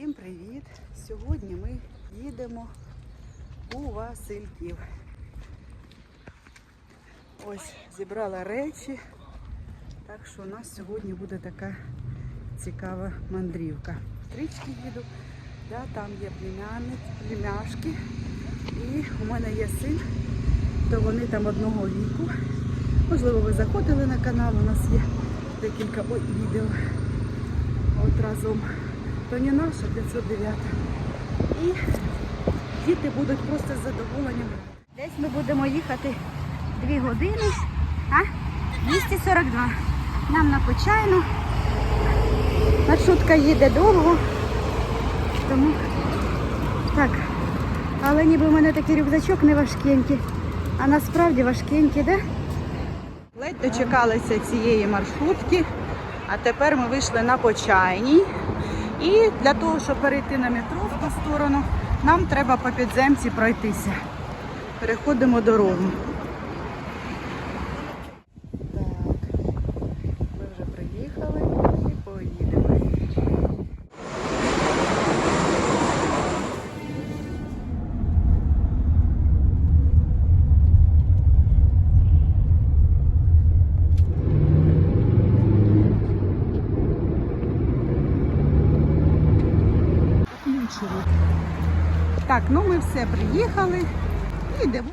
Всім привіт! Сьогодні ми їдемо у Васильків. Ось зібрала речі, так що у нас сьогодні буде така цікава мандрівка. Стрічки їду, да, там є племяшки. І у мене є син, то вони там одного віку. Можливо, ви заходили на канал, у нас є декілька відео. От разом. То не наша 509. І діти будуть просто з задоволенням. Десь ми будемо їхати 2 години, а 242. Нам на Почайну. Маршрутка їде довго. Тому так. Але ніби в мене такий рюкзачок не важкенький. А насправді важкенький, де? Ледь дочекалися цієї маршрутки, а тепер ми вийшли на Почайній. І для того, щоб перейти на метро в ту сторону, нам треба по підземці пройтися. Переходимо дорогу. Так, ми вже приїхали і поїдемо. Так, ну ми все приїхали. І йдемо